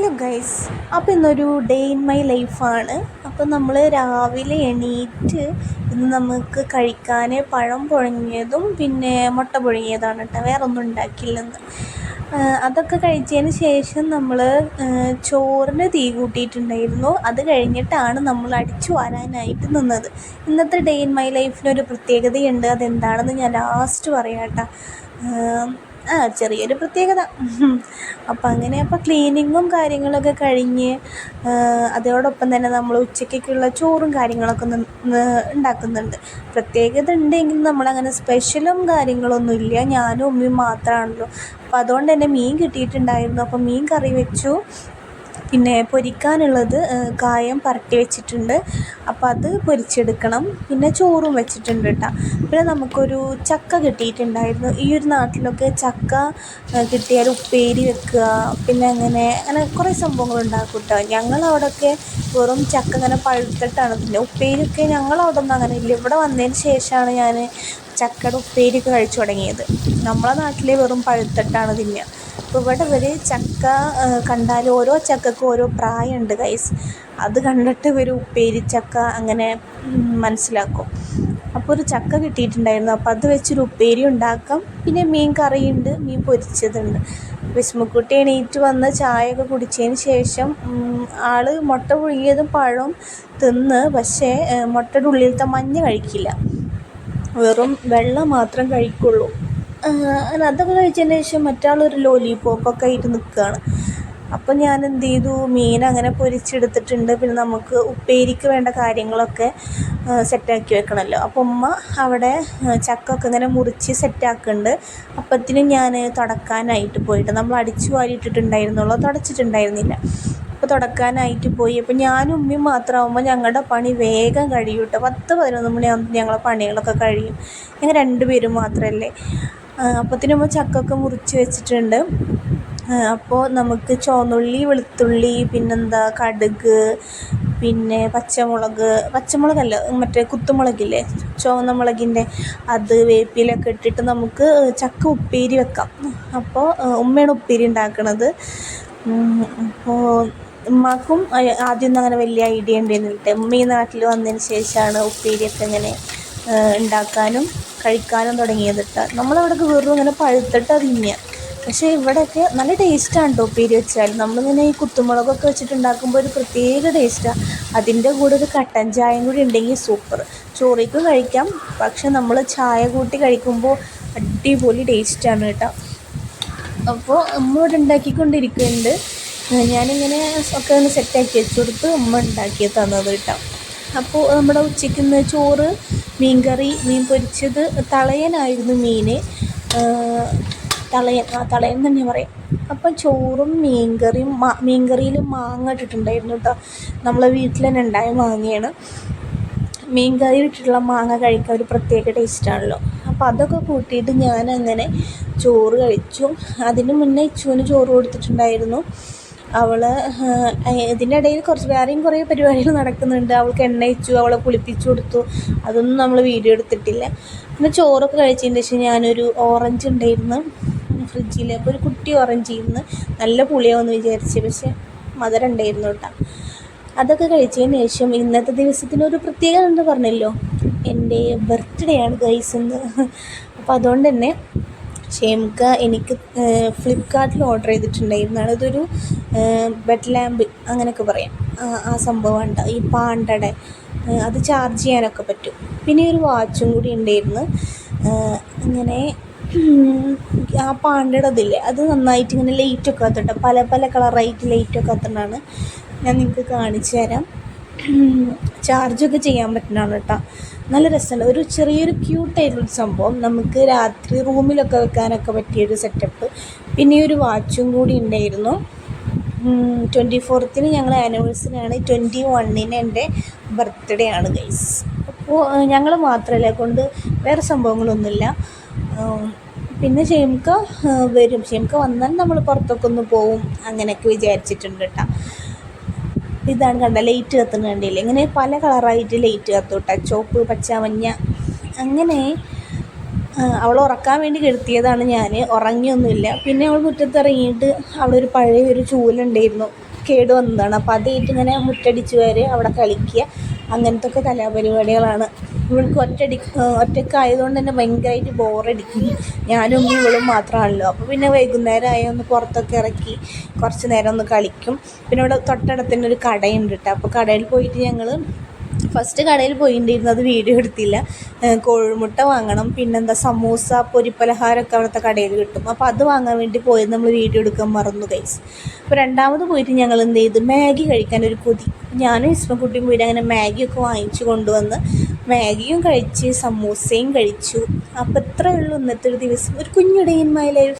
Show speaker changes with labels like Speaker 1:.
Speaker 1: Hello guys അപ്പോൾ ഇന്നൊരു day in my ലൈഫാണ് അപ്പോൾ നമ്മൾ രാവിലെ എണീറ്റ് ഇന്ന് നമുക്ക് കഴിക്കാൻ പഴം പുഴങ്ങിയതും പിന്നെ മുട്ട പുഴങ്ങിയതാണ് കേട്ടോ വേറെ ഒന്നും ഉണ്ടാക്കില്ലെന്ന് അതൊക്കെ കഴിച്ചതിന് ശേഷം നമ്മൾ ചോറിന് തീ കൂട്ടിയിട്ടുണ്ടായിരുന്നു. അത് കഴിഞ്ഞിട്ടാണ് നമ്മൾ അടിച്ചു വരാനായിട്ട് നിന്നത്. ഇന്നത്തെ ഡേ ഇൻ മൈ ലൈഫിനൊരു പ്രത്യേകതയുണ്ട്. അതെന്താണെന്ന് ഞാൻ ലാസ്റ്റ് പറയാം കേട്ടോ ആ ചെറിയൊരു പ്രത്യേകത. അപ്പം അങ്ങനെ അപ്പോൾ ക്ലീനിങ്ങും കാര്യങ്ങളൊക്കെ കഴിഞ്ഞ് അതോടൊപ്പം തന്നെ നമ്മൾ ഉച്ചയ്ക്കൊക്കെയുള്ള ചോറും കാര്യങ്ങളൊക്കെ ഉണ്ടാക്കുന്നുണ്ട്. പ്രത്യേകത ഉണ്ടെങ്കിൽ നമ്മളങ്ങനെ സ്പെഷ്യലും കാര്യങ്ങളൊന്നും ഇല്ല. ഞാനും ഉമ്മയും മാത്രമാണല്ലോ അപ്പം അതുകൊണ്ട് തന്നെ മീൻ കിട്ടിയിട്ടുണ്ടായിരുന്നു. അപ്പം മീൻ കറി വെച്ചു. പിന്നെ പൊരിക്കാനുള്ളത് കായം പുരട്ടി വെച്ചിട്ടുണ്ട്. അപ്പം അത് പൊരിച്ചെടുക്കണം. പിന്നെ ചോറും വെച്ചിട്ടുണ്ട് കേട്ടോ പിന്നെ നമുക്കൊരു ചക്ക കിട്ടിയിട്ടുണ്ടായിരുന്നു. ഈ ഒരു നാട്ടിലൊക്കെ ചക്ക കിട്ടിയാൽ ഉപ്പേരി വെക്കുക പിന്നെ അങ്ങനെ അങ്ങനെ കുറേ സംഭവങ്ങൾ ഉണ്ടാക്കും കേട്ടോ ഞങ്ങളവിടെയൊക്കെ വെറും ചക്ക ഇങ്ങനെ പഴുത്തിട്ടാണ്. പിന്നെ ഉപ്പേരിയൊക്കെ ഞങ്ങളവിടെ ഒന്നും അങ്ങനെ ഇല്ല. ഇവിടെ വന്നതിന് ശേഷമാണ് ഞാൻ ചക്കയുടെ ഉപ്പേരിയൊക്കെ കഴിച്ചു തുടങ്ങിയത്. നമ്മളെ നാട്ടിൽ വെറും പഴുത്തിട്ടാണ് തിന്നുക. അപ്പോൾ ഇവിടെ ഇവർ ചക്ക കണ്ടാൽ ഓരോ ചക്കക്കും ഓരോ പ്രായമുണ്ട് ഗൈസ് അത് കണ്ടിട്ട് ഒരു ഉപ്പേരി ചക്ക അങ്ങനെ മനസ്സിലാക്കും. അപ്പോൾ ഒരു ചക്ക കിട്ടിയിട്ടുണ്ടായിരുന്നു. അപ്പോൾ അത് വെച്ചൊരു ഉപ്പേരി ഉണ്ടാക്കാം. പിന്നെ മീൻ കറിയുണ്ട് മീൻ പൊരിച്ചതുണ്ട്. വിസ്മുക്കുട്ടി എണീറ്റ് വന്ന് ചായയൊക്കെ കുടിച്ചതിന് ശേഷം ആൾ മുട്ട പുഴുങ്ങിയതും പഴവും തിന്ന് പക്ഷേ മുട്ടയുടെ ഉള്ളിലത്തെ മഞ്ഞ കഴിക്കില്ല. വെറും വെള്ളം മാത്രം കഴിക്കുള്ളൂ. അങ്ങനെ അതൊക്കെ കഴിച്ചതിന് ശേഷം മറ്റാളൊരു ലോലിപോപ്പൊക്കെ ആയിട്ട് നിൽക്കുകയാണ് അപ്പോൾ ഞാൻ എന്ത് ചെയ്തു മീൻ അങ്ങനെ പൊരിച്ചെടുത്തിട്ടുണ്ട്. പിന്നെ നമുക്ക് ഉപ്പേരിക്ക് വേണ്ട കാര്യങ്ങളൊക്കെ സെറ്റാക്കി വെക്കണമല്ലോ അപ്പോൾ ഉമ്മ അവിടെ ചക്കൊക്കെ ഇങ്ങനെ മുറിച്ച് സെറ്റാക്കുന്നുണ്ട് അപ്പത്തിന് ഞാൻ തുടക്കാനായിട്ട് പോയിട്ട് നമ്മൾ അടിച്ചു വാരിയിട്ടിട്ടുണ്ടായിരുന്നുള്ളൂ തുടച്ചിട്ടുണ്ടായിരുന്നില്ല. അപ്പോൾ തുടക്കാനായിട്ട് പോയി. അപ്പോൾ ഞാനും ഉമ്മയും മാത്രമാകുമ്പോൾ ഞങ്ങളുടെ പണി വേഗം കഴിയും കേട്ടോ. പത്ത് പതിനൊന്ന് മണിയാകുമ്പോൾ ഞങ്ങളുടെ പണികളൊക്കെ കഴിയും. ഞങ്ങൾ രണ്ടുപേരും മാത്രമല്ലേ അപ്പത്തിന് നമ്മൾ ചക്കൊക്കെ മുറിച്ച് വെച്ചിട്ടുണ്ട്. അപ്പോൾ നമുക്ക് ചുവന്നുള്ളി വെളുത്തുള്ളി പിന്നെന്താ കടുക് പിന്നെ പച്ചമുളക് പച്ചമുളകല്ല മറ്റേ കുത്തുമുളകില്ലേ ചുവന്ന മുളകിന്റെ അത് വേപ്പിലൊക്കെ ഇട്ടിട്ട് നമുക്ക് ചക്ക ഉപ്പേരി വെക്കാം. അപ്പോൾ ഉമ്മയാണ് ഉപ്പേരി ഉണ്ടാക്കണത്. അപ്പോൾ ഉമ്മാക്കും ആദ്യമൊന്നും അങ്ങനെ വലിയ ഐഡിയ ഉണ്ടായിരുന്നില്ല. ഉമ്മ ഈ നാട്ടിൽ വന്നതിന് ശേഷമാണ് ഉപ്പേരിയൊക്കെ ഇങ്ങനെ ഉണ്ടാക്കാനും കഴിക്കാനും തുടങ്ങിയത്. കേട്ടോ നമ്മളവിടെയൊക്കെ വെറും ഇങ്ങനെ പഴുത്തിട്ട് തിന്നുക. പക്ഷേ ഇവിടെയൊക്കെ നല്ല ടേസ്റ്റാണ് കേട്ടോ ഉപ്പേരി വെച്ചാൽ നമ്മളിങ്ങനെ ഈ കുത്തുമുളകൊക്കെ വെച്ചിട്ടുണ്ടാക്കുമ്പോൾ ഒരു പ്രത്യേക ടേസ്റ്റാണ് അതിന്റെ കൂടെ ഒരു കട്ടൻ ചായയും കൂടി ഉണ്ടെങ്കിൽ സൂപ്പർ ചോറിക്കും കഴിക്കാം. പക്ഷെ നമ്മൾ ചായ കൂട്ടി കഴിക്കുമ്പോൾ അടിപൊളി ടേസ്റ്റാണ് കേട്ടോ. അപ്പോൾ അമ്മ ഇവിടെ ഉണ്ടാക്കിക്കൊണ്ടിരിക്കുന്നുണ്ട്. ഞാനിങ്ങനെ ഒക്കെ ഒന്ന് സെറ്റാക്കി വെച്ചു കൊടുത്ത് അമ്മ ഉണ്ടാക്കി തന്നത് കേട്ടോ. അപ്പോൾ നമ്മുടെ ഉച്ചയ്ക്ക് ചോറ് മീൻ കറി മീൻ പൊരിച്ചത് തളയനായിരുന്നു മീൻ തളയൻ ആ തളയൻ തന്നെ പറയാം. അപ്പം ചോറും മീൻകറിയും മീൻകറിയിൽ മീൻ കറിയിൽ മാങ്ങ ഇട്ടിട്ടുണ്ടായിരുന്നു കേട്ടോ നമ്മളെ വീട്ടിൽ തന്നെ ഉണ്ടായ മാങ്ങയാണ്. മീൻകറി ഇട്ടിട്ടുള്ള മാങ്ങ കഴിക്കാൻ ഒരു പ്രത്യേക ടേസ്റ്റാണല്ലോ അപ്പോൾ അതൊക്കെ കൂട്ടിയിട്ട് ഞാൻ അങ്ങനെ ചോറ് കഴിച്ചു. അതിന് മുന്നേ ഇച്ചുവിന് ചോറ് കൊടുത്തിട്ടുണ്ടായിരുന്നു. അവൾ ഇതിന്റെ ഇടയിൽ കുറച്ച് വേറെയും കുറേ പരിപാടികൾ നടക്കുന്നുണ്ട്. അവൾക്ക് എണ്ണയിച്ചു അവളെ കുളിപ്പിച്ചു കൊടുത്തു. അതൊന്നും നമ്മൾ വീഡിയോ എടുത്തിട്ടില്ല. പിന്നെ ചോറൊക്കെ കഴിച്ചതിന് ശേഷം ഞാനൊരു ഓറഞ്ച് ഉണ്ടായിരുന്നു. ഫ്രിഡ്ജിൽ അപ്പോൾ ഒരു കുട്ടി ഓറഞ്ച് ഇരുന്ന് നല്ല പുളിയാവുമെന്ന് വിചാരിച്ച് പക്ഷേ മധുരം ഉണ്ടായിരുന്നു കേട്ടോ. അതൊക്കെ കഴിച്ചതിന് ശേഷം ഇന്നത്തെ ദിവസത്തിന് ഒരു പ്രത്യേകത എന്ന് പറഞ്ഞല്ലോ? എന്റെ ബർത്ത്ഡേ ആണ് ഗൈസ് എന്ന് അപ്പോൾ അതുകൊണ്ട് തന്നെ ഷെയിംക്ക എനിക്ക് ഫ്ലിപ്കാർട്ടിൽ ഓർഡർ ചെയ്തിട്ടുണ്ടായിരുന്നു അതൊരു ബെഡ് ലാമ്പ് അങ്ങനെയൊക്കെ പറയാം. ആ സംഭവം ഉണ്ട് ഈ പാണ്ടയുടെ അത് ചാർജ് ചെയ്യാനൊക്കെ പറ്റും. പിന്നെ ഒരു വാച്ചും കൂടി ഉണ്ടായിരുന്നു. ഇങ്ങനെ ആ പാണ്ടടതില്ലേ അത് നന്നായിട്ട് ഇങ്ങനെ ലൈറ്റൊക്കെ കത്തുണ്ട് പല പല കളറായിട്ട് ലൈറ്റൊക്കെ കത്തുന്നതാണ് ഞാൻ നിങ്ങൾക്ക് കാണിച്ചു തരാം. ചാർജൊക്കെ ചെയ്യാൻ പറ്റുന്നതാണ് കേട്ടോ. നല്ല രസമുണ്ട്. ഒരു ചെറിയൊരു ക്യൂട്ടായിട്ടുള്ള സംഭവം. നമുക്ക് രാത്രി റൂമിലൊക്കെ വെക്കാനൊക്കെ പറ്റിയൊരു സെറ്റപ്പ് പിന്നെ ഒരു വാച്ചും കൂടി ഉണ്ടായിരുന്നു. ട്വന്റി ഫോർത്തിന് ഞങ്ങൾ ആനിവേഴ്സറിയാണ് ട്വന്റി വണ്ണിന് എന്റെ ബർത്ത്ഡേ ആണ് ഗൈസ് അപ്പോൾ ഞങ്ങൾ മാത്രമല്ല കൊണ്ട് വേറെ സംഭവങ്ങളൊന്നുമില്ല. പിന്നെ ഷെയിംക്ക വരും. ഷെയിംക്ക വന്നാൽ നമ്മൾ പുറത്തൊക്കെ ഒന്ന് പോവും. അങ്ങനെയൊക്കെ വിചാരിച്ചിട്ടുണ്ട് കേട്ടോ. ഇതാണ് കണ്ട ലൈറ്റ് കത്തുന്ന കണ്ടില്ലേ? ഇങ്ങനെ പല കളറായിട്ട് ലൈറ്റ് കത്തും കേട്ടോ ചുവപ്പ് പച്ച മഞ്ഞ അങ്ങനെ അവൾ ഉറക്കാൻ വേണ്ടി കെടുത്തിയതാണ് ഞാൻ ഉറങ്ങിയൊന്നുമില്ല. പിന്നെ അവൾ മുറ്റത്തിറങ്ങിയിട്ട് അവിടെ ഒരു പഴയ ഒരു ചൂലുണ്ടായിരുന്നു. കേട് വന്നതാണ്. അപ്പോൾ അതായിട്ട് ഇങ്ങനെ മുറ്റടിച്ച് വരെ അവിടെ കളിക്കുക. അങ്ങനത്തെ ഒക്കെ കലാപരിപാടികളാണ്. ഇവൾക്ക് ഒറ്റടി ഒറ്റയ്ക്കായതുകൊണ്ട് തന്നെ ഭയങ്കരമായിട്ട് ബോറടിക്കും. ഞാനും ഇവളും മാത്രമാണല്ലോ. അപ്പോൾ പിന്നെ വൈകുന്നേരം ആയി ഒന്ന് പുറത്തൊക്കെ ഇറക്കി കുറച്ച് നേരം ഒന്ന് കളിക്കും. പിന്നെ ഇവിടെ തൊട്ടടുത്ത് തന്നെ ഒരു കടയുണ്ട് കേട്ടോ. അപ്പോൾ കടയിൽ പോയിട്ട് ഞങ്ങൾ ഫസ്റ്റ് കടയിൽ പോയിണ്ടിരുന്നത് വീഡിയോ എടുത്തില്ല. കോഴിമുട്ട വാങ്ങണം പിന്നെന്താ സമൂസ പൊരിപ്പലഹാരമൊക്കെ അവിടുത്തെ കടയിൽ കിട്ടും. അപ്പോൾ അത് വാങ്ങാൻ വേണ്ടി പോയത് നമ്മൾ വീഡിയോ എടുക്കാൻ മറന്നു കൈസ് അപ്പോൾ രണ്ടാമത് പോയിട്ട് ഞങ്ങൾ എന്ത് ചെയ്തു? മാഗി കഴിക്കാൻ ഒരു കൊതി. ഞാനും ഇസ്മക്കുട്ടിയും പോയിട്ട് അങ്ങനെ മാഗിയൊക്കെ വാങ്ങിച്ചു കൊണ്ടുവന്ന് മാഗിയും കഴിച്ച് സമൂസയും കഴിച്ചു. അപ്പോൾ ഇത്രയേ ഉള്ളൂ ഇന്നത്തെ ഒരു ദിവസം. ഒരു കുഞ്ഞു ഡേ ഇൻ മൈ ലൈഫ്